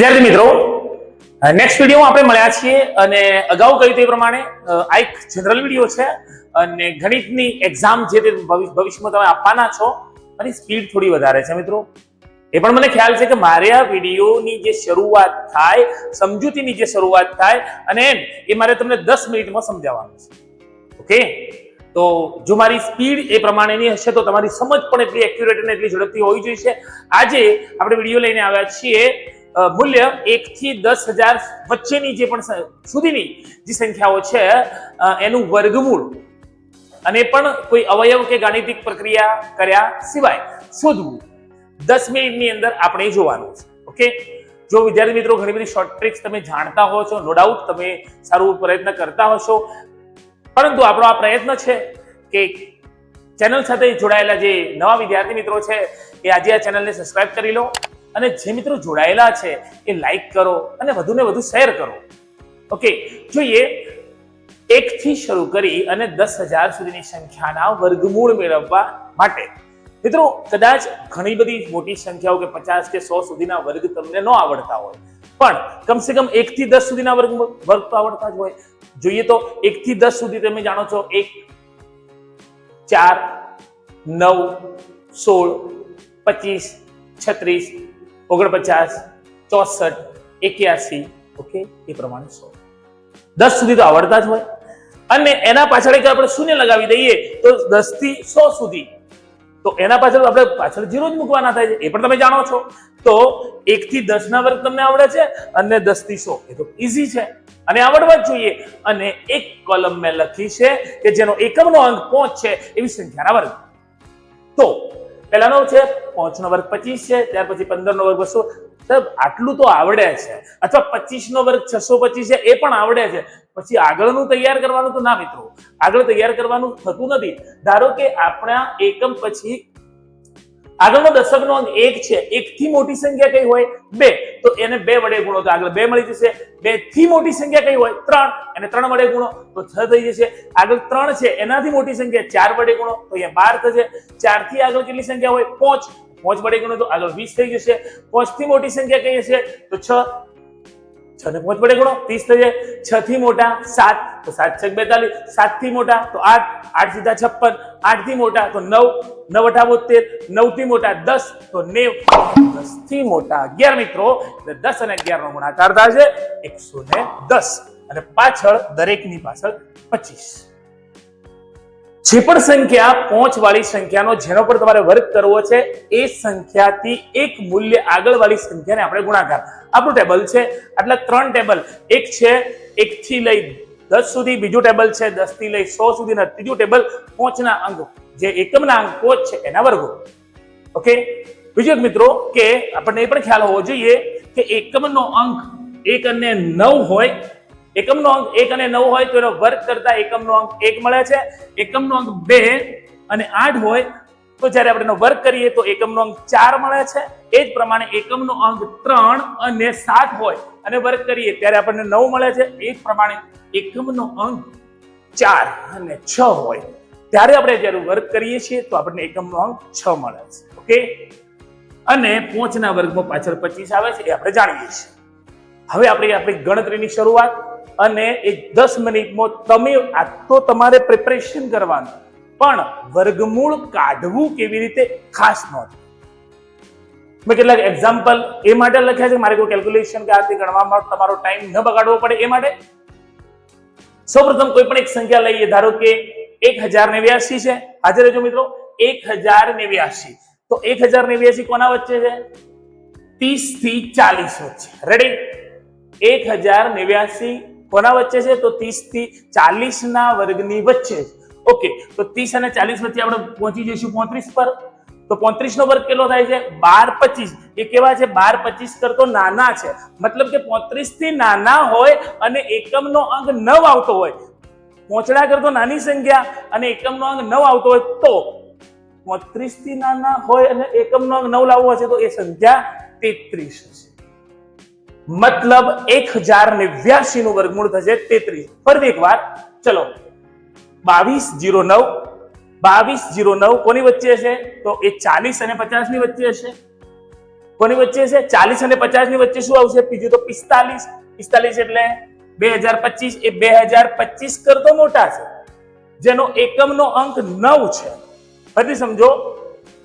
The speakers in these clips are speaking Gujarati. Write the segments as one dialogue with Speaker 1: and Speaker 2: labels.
Speaker 1: વિદ્યાર્થી મિત્રો નેક્સ્ટ વિડીયોમાં આપણે મળ્યા છીએ અને અગાઉ કહ્યું તે પ્રમાણે આ એક જનરલ વીડિયો છે અને ગણિતની એક્ઝામ જે તે ભવિ- ભવિષ્યમાં તમે આપવાના છો અને સ્પીડ થોડી વધારે છે મિત્રો. એ પણ મને ખ્યાલ છે કે મારે આ વિડીયોની જે શરૂઆત થાય, સમજૂતીની જે શરૂઆત થાય અને એ મારે તમને દસ મિનિટમાં સમજાવવાનું છે. ઓકે તો જો મારી સ્પીડ એ પ્રમાણેની હશે તો તમારી સમજ પણ એટલી એક્યુરેટ અને એટલી ઝડપથી હોવી જોઈએ. આજે આપણે વીડિયો લઈને આવ્યા છીએ મૂલ્ય એક થી દસ હજાર વચ્ચેની જે પણ સુધીની જે સંખ્યાઓ છે એનું વર્ગમૂળ. અને પણ કોઈ અવયવ કે ગાણિતિક પ્રક્રિયા કર્યા સિવાય શોધવું. દસ મિનિટની અંદર આપણે જોવાનું છે. ઓકે? જો વિદ્યાર્થી મિત્રો, ઘણી બધી શોર્ટ ટ્રિક્સ તમે જાણતા હો છો નો ડાઉટ તમે સારું પ્રયત્ન કરતા હશો. પરંતુ આપણો આ પ્રયત્ન છે કે ચેનલ સાથે જોડાયેલા જે નવા વિદ્યાર્થી મિત્રો છે, એ આજે આ ચેનલને સબસ્ક્રાઇબ કરી લો. અને જે મિત્રો જોડાયેલા છે, એ લાઈક કરો અને વધુને વધુ શેર કરો. ઓકે જોઈએ એક થી શરૂ કરી અને દસ હજાર સુધીની સંખ્યાના વર્ગમૂળ મેળવવા માટે. મિત્રો, કદાચ ઘણી બધી મોટી સંખ્યાઓ કે પચાસ કે સો સુધીના વર્ગ તમને ન આવડતા હોય. પણ કમસે કમ એક થી દસ સુધીના વર્ગ વર્ગ તો આવડતા જ હોય. જોઈએ તો એક થી દસ સુધી તમે જાણો છો, એક, ચાર, નવ, સોળ, પચીસ, છત્રીસ ઓગણપચાસ, ચોસઠ, એક્યાસી, ઓકે, એ પ્રમાણે સો. દસ સુધી તો આવડતા જ હોય. અને એના પાછળ એક આપણે શૂન્ય લગાવી દઈએ તો દસથી સો સુધી. તો એના પાછળ આપણે પાછળ જીરો જ મૂકવાના થાય છે. એ પણ તમે જાણો છો. તો એક થી દસ ના વર્ગ તમને આવડે છે અને દસથી સો. એ તો ઈઝી છે. અને આવડવા જ જોઈએ. અને એક કોલમ મેં લખી છે કે જેનો એકમનો અંક પહોંચ છે એવી સંખ્યાના વર્ગ. તો, પહેલાનો છે પાંચ નો વર્ગ પચીસ છે, ત્યાર પછી પંદર નો વર્ગ બસો. આટલું તો આવડે છે. અથવા પચીસ નો વર્ગ છસો પચીસ છે, એ પણ આવડે છે. પછી આગળનું તૈયાર કરવાનું તો ના મિત્રો, આગળ તૈયાર કરવાનું થતું નથી. ધારો કે આપણા એકમ પછી આગળનો દશકનો અંક એક છે એક થી મોટી સંખ્યા કઈ હોય? બે. તો એને બે વડે ગુણો, તો આગળ બે મળી જશે. બેથી મોટી સંખ્યા કઈ હોય? ત્રણ. એને ત્રણ વડે ગુણો, તો છ થઈ જશે. આગળ ત્રણ છે, એનાથી મોટી સંખ્યા ચાર વડે ગુણો, તો અહીંયા બાર થશે. ચારથી આગળ કેટલી સંખ્યા હોય? પાંચ. પાંચ વડે ગણો તો આગળ વીસ થઈ જશે. પાંચથી મોટી સંખ્યા કઈ હશે? તો છ. છ ને પાંચ વડે ગણો, ત્રીસ થઈ જાય. છ થી મોટા, સાત. તો સાત છ બેતાલીસ. સાતથી મોટા, તો આઠ. આઠ સીધા છપ્પન. આઠથી મોટા, તો નવ. નવ અઠા બોતેર નવથી મોટા, દસ. તો નેવ. દસથી મોટા અગિયાર મિત્રો, એટલે દસ અને અગિયાર નો ગુણાકાર થશે એકસો ને દસ. અને પાછળ દરેકની પાછળ પચીસ. જે પણ સંખ્યા પોંચ વાળી સંખ્યાનો જેનો પણ તમારે વર્ગ કરવો છે, એ સંખ્યાથી એક મૂલ્ય આગળ વાળી સંખ્યાને આપણે ગુણાકાર. આપણું ટેબલ છે, આટલા ત્રણ ટેબલ. એક છે એક થી લઈ દસ સુધી, બીજું ટેબલ છે દસથી લઈ સો સુધીના ત્રીજું ટેબલ પોંચના અંકો. જે એકમના અંકો છે, એના વર્ગો. ઓકે? બીજો એક મિત્રો કે આપણને એ પણ ખ્યાલ હોવો જોઈએ કે એકમનો અંક એક અને નવ હોય એકમનો અંક એક અને નવ હોય તો એનો વર્ગ કરતા એકમનો અંક એક મળે છે. એકમનો અંક બે અને આઠ હોય તો જ્યારે આપણે એનો વર્ગ કરીએ તો એકમનો અંક ચાર મળે છે. એ જ પ્રમાણે એકમનો અંક ત્રણ અને સાત હોય અને વર્ગ કરીએ ત્યારે આપણને નવ મળે છે. એ જ પ્રમાણે એકમનો અંક ચાર અને છ હોય ત્યારે આપણે જ્યારે વર્ગ કરીએ છીએ તો આપણને એકમનો અંક છ મળે છે. ઓકે? અને પોંચના વર્ગમાં પાછળ પચીસ આવે છે એ આપણે જાણીએ છીએ. હવે આપણે આપણી ગણતરીની શરૂઆત અને એ દસ મિનિટમાં તમે આ તો તમારે પ્રિપરેશન કરવાનું. પણ વર્ગમૂળ કાઢવું કેવી રીતે? ખાસ નોંધ. મેં કેટલાક એક્ઝામ્પલ એ માટે લખ્યા છે મારે કોઈ કેલ્ક્યુલેશન કે આથી ગણવામાં તમારો ટાઈમ ન બગાડવો પડે એ માટે. સૌપ્રથમ કોઈ પણ એક સંખ્યા લઈએ. ધારો કે એક હજાર નેવ્યાસી છે. હાજર રહેજો મિત્રો. એક હજાર નેવ્યાસી. તો એક હજાર નેવ્યાસી કોના વચ્ચે છે? ત્રીસથી ચાલીસ વચ્ચે. રેડી એક હજાર નેવ્યાસી કોના વચ્ચે છે? તો ત્રીસથી ચાલીસ ના વર્ગની વચ્ચે ઓકે, તો ત્રીસ અને ચાલીસ વચ્ચે આપણે પહોંચી જઈશું પોત્રીસ પર. તો પોત્રીસ નો વર્ગ કેટલો થાય છે? બાર પચીસ. એ કેવા છે? બાર પચીસ કરતો નાના છે. મતલબ કે પોત્રીસથી નાના હોય અને એકમનો અંક નવ આવતો હોય. પોચડા કરતો નાની સંખ્યા અને એકમનો અંક નવ આવતો હોય તો પોત્રીસથી નાના હોય અને એકમનો અંક નવ લાવવો હશે તો એ સંખ્યા તેત્રીસ હશે. મતલબ એક હજાર નેવ્યાસી નું વર્ગમૂળ થશે તેત્રીસ. ફરી એક વાર, ચલો. બાવીસ જીરો નવ, બાવીસ જીરો નવ કોની વચ્ચે હશે તો એ ચાલીસ અને પચાસની વચ્ચે હશે. કોની વચ્ચે છે? ચાલીસ અને પચાસની વચ્ચે શું આવશે? બીજું તો પિસ્તાલીસ. પિસ્તાલીસ એટલે બે હજાર પચીસ. એ બે હજાર પચીસ કરતો મોટા છે. જેનો એકમનો અંક નવ છે. ફરી સમજો.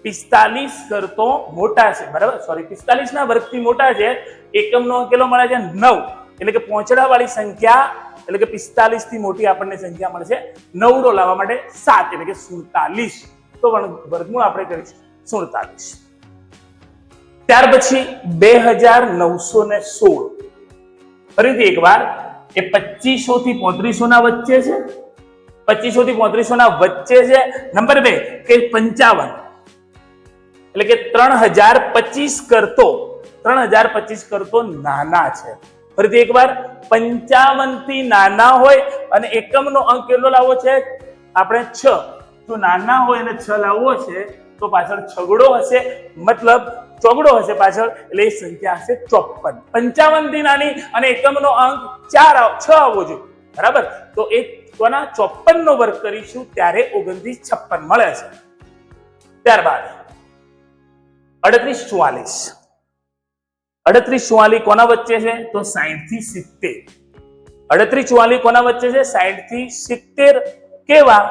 Speaker 1: પિસ્તાલીસ કરતો મોટા છે. બરાબર? સોરી પિસ્તાલીસ ના વર્ગથી મોટા છે. એકમનો અંકેલો મળે છે? નવ. એટલે કે પહોંચડાવાળી સંખ્યા, એટલે કે પિસ્તાલીસથી મોટી આપણને સંખ્યા મળે છે. નવડો લાવવા માટે સાત, એટલે કે સુડતાલીસ. તો વર્ગ- વર્ગમૂળ આપણે કરીશું. સુડતાલીસ. ત્યાર પછી બે હજાર નવસો ને સોળ. ફરીથી એકવાર, એ પચીસો થી પોત્રીસો ના વચ્ચે છે. પચીસો થી પોત્રીસો ના વચ્ચે છે. નંબર બે, કે પંચાવન. એટલે કે ત્રણ હજાર પચીસ કરતો, ત્રણ હજાર પચીસ કરતો નાના છે. ફરીથી એકવાર પંચાવનથી નાના હોય અને એકમનો અંક કેટલો લાવવો છે? આપણે છ. જો નાના હોય અને છ લાવવો છે, તો પાછળ છગડો હશે. મતલબ ચોગડો હશે પાછળ, એટલે એ સંખ્યા હશે ચોપન. પંચાવનથી નાની અને એકમનો અંક ચાર છ આવવો જોઈએ. બરાબર? તો એ કોના? ચોપન નો વર્ગ કરીશું, ત્યારે ઓગણત્રીસ છપ્પન મળે છે. ત્યારબાદ અડત્રીસ ચુવાલીસ. અડત્રીસ ચુવાલી કોના વચ્ચે છે? તો સાહીઠથી સિત્તેર. અડત્રીસ ચુવાલી કોના વચ્ચે છે? સાહીઠથી સિત્તેર કેવા?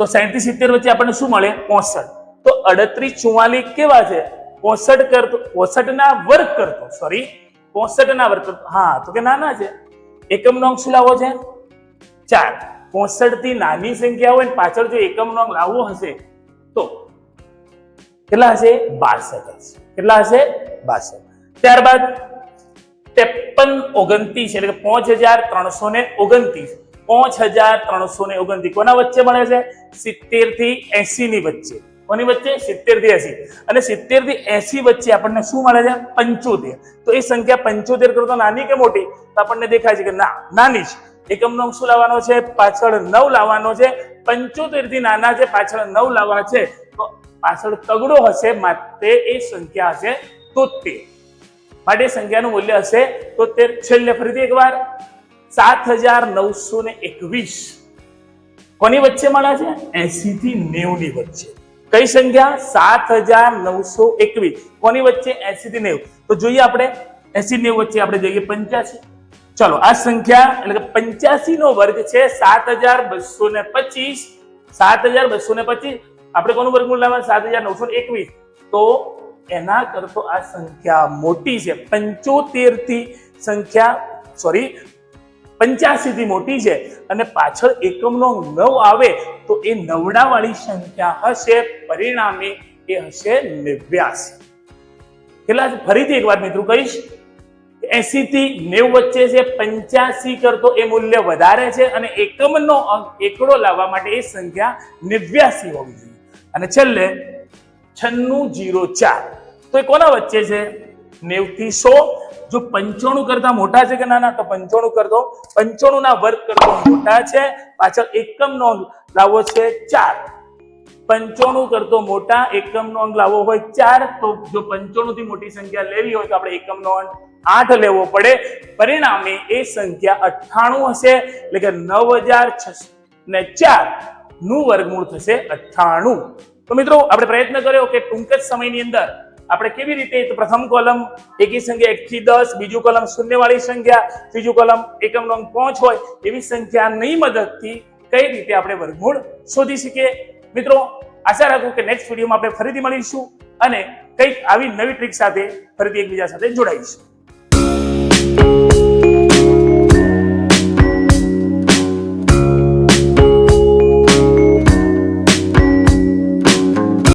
Speaker 1: તો સાહીઠથી સિત્તેર વચ્ચે આપણને શું મળે? પોસઠ. તો અડત્રીસ ચુવાલી કેવા છે? પોસઠ કરતો પોસઠ ના વર્ગ કરતો સોરી પોસઠ ના વર્ગ કરતો. હા, તો કે નાના છે. એકમનો અંક શું લાવવો છે? ચાર. પોસઠથી નાની સંખ્યા હોય ને પાછળ જો એકમનો અંક લાવવો હશે, તો કેટલા હશે? બાસઠ હશે. કેટલા હશે? બાસઠ. ત્યારબાદ ત્રેપન ઓગણત્રીસ એટલે કે પાંચ હજાર ત્રણસો ને ઓગણત્રીસ. પાંચ હજાર ત્રણસો ને ઓગણત્રીસ. કોના વચ્ચે મળે છે? સિત્તેરથી એસી ની વચ્ચે. કોની વચ્ચે? સિત્તેરથી એસી અને સિત્તેરથી એસી વચ્ચે આપણને શું મળે છે? પંચોતેર. તો એ સંખ્યા પંચોતેર કરતો નાની કે મોટી? તો આપણને દેખાય છે કે ના, નાની છે એકમનો શું લાવવાનો છે? પાછળ નવ લાવવાનો છે. પંચોતેરથી નાના છે, પાછળ નવ લાવવા છે. પાછળ તગડો હશે માટે એ સંખ્યા હશે તોતેર માટે સંખ્યાનું મૂલ્ય હશે તોતેર છેલ્લે ફરીથી એકવાર, સાત હજાર નવસો ને એકવીસ. કોની વચ્ચે મળે છે? એસી થી નેવું ની વચ્ચે. કઈ સંખ્યા? સાત હજાર નવસો એકવીસ. કોની વચ્ચે? એસી થી નેવું. તો જોઈએ આપણે એસી નેવું વચ્ચે આપણે જોઈએ પંચ્યાસી. ચલો, આ સંખ્યા એટલે કે પંચ્યાસી નો વર્ગ છે સાત હજાર બસો ને પચીસ. સાત હજાર બસો ને પચીસ. આપણે કોનું વર્ગમૂળ લાવવા સાત હજાર નવસો એકવીસ. તો એના કરતો આ સંખ્યા મોટી છે. પંચોતેરથી સંખ્યા સોરી પંચ્યાસી થી મોટી છે. અને પાછળ એકમનો નવ આવે તો એ નવડાવાળી સંખ્યા હશે. પરિણામે એ હશે નેવ્યાસી. કેટલા ફરીથી એક વાત મિત્રો કહીશ. એસી થી નેવું વચ્ચે છે. પંચ્યાસી કરતો એ મૂલ્ય વધારે છે અને એકમનો અંક એકડો લાવવા માટે એ સંખ્યા નેવ્યાસી હોવી જોઈએ. અને છેલ્લે છન્નું જીરો ચાર. તો એ કોના વચ્ચે છે? નેવથી સો. જો પંચાણું કરતા મોટા છે કે નાના, તો પંચાણું કરતો પંચાણું ના વર્ગ કરતો મોટા છે, પાછળ એકમ નો લાવો છે ચાર. પંચાણું કરતો મોટા, એકમ નો અંક લાવવો હોય ચાર. તો જો પંચાણું થી મોટી સંખ્યા લેવી હોય તો આપણે એકમ નો અંક આઠ લેવો પડે. પરિણામે એ સંખ્યા અઠ્ઠાણું હશે, એટલે કે નવ હજાર ને ચાર. નું વર્ગમૂળ થશે અઠ્ઠાણું. તો મિત્રો, આપણે પ્રયત્ન કર્યો કે ટૂંક જ સમયની અંદર આપણે કેવી રીતે પ્રથમ કોલમ એકી સંખ્યા એક થી દસ, બીજું કોલમ શૂન્ય વાળી સંખ્યા, ત્રીજું કોલમ એકમનો અંક પાંચ હોય, એવી સંખ્યાની મદદથી કઈ રીતે આપણે વર્ગમૂળ શોધી શકીએ? મિત્રો, આશા રાખું કે નેક્સ્ટ વિડીયોમાં આપણે ફરીથી મળીશું અને કંઈક આવી નવી ટ્રીક સાથે ફરીથી એકબીજા સાથે જોડાઈશું.